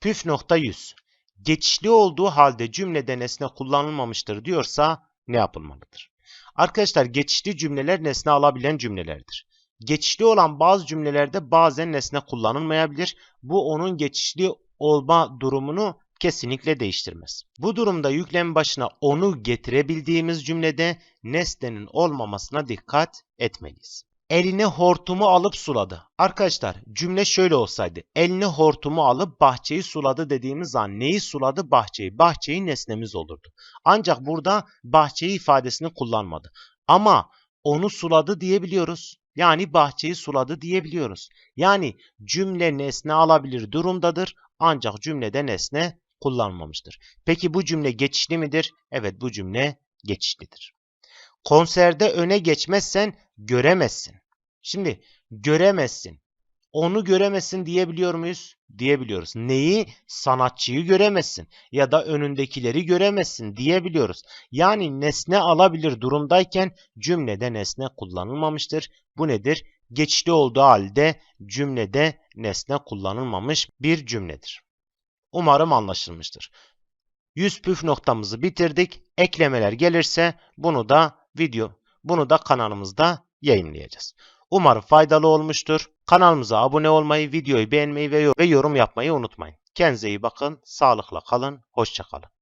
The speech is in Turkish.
Püf nokta 100. Geçişli olduğu halde cümlede nesne kullanılmamıştır diyorsa ne yapılmalıdır? Arkadaşlar geçişli cümleler nesne alabilen cümlelerdir. Geçişli olan bazı cümlelerde bazen nesne kullanılmayabilir. Bu onun geçişli olma durumunu kesinlikle değiştirmez. Bu durumda yüklem başına onu getirebildiğimiz cümlede nesnenin olmamasına dikkat etmeliyiz. Eline hortumu alıp suladı. Arkadaşlar cümle şöyle olsaydı. Eline hortumu alıp bahçeyi suladı dediğimiz an neyi suladı? Bahçeyi. Bahçeyi nesnemiz olurdu. Ancak burada bahçeyi ifadesini kullanmadı. Ama onu suladı diyebiliyoruz. Yani bahçeyi suladı diyebiliyoruz. Yani cümle nesne alabilir durumdadır ancak cümlede nesne kullanmamıştır. Peki bu cümle geçişli midir? Evet bu cümle geçişlidir. Konserde öne geçmezsen göremezsin. Şimdi göremezsin. Onu göremezsin diyebiliyor muyuz? Diyebiliyoruz. Neyi? Sanatçıyı göremezsin ya da önündekileri göremezsin diyebiliyoruz. Yani nesne alabilir durumdayken cümlede nesne kullanılmamıştır. Bu nedir? Geçişli olduğu halde cümlede nesne kullanılmamış bir cümledir. Umarım anlaşılmıştır. 100 püf noktamızı bitirdik. Eklemeler gelirse bunu da video, bunu da kanalımızda yayınlayacağız. Umarım faydalı olmuştur. Kanalımıza abone olmayı, videoyu beğenmeyi ve yorum yapmayı unutmayın. Kendinize iyi bakın, sağlıkla kalın, hoşçakalın.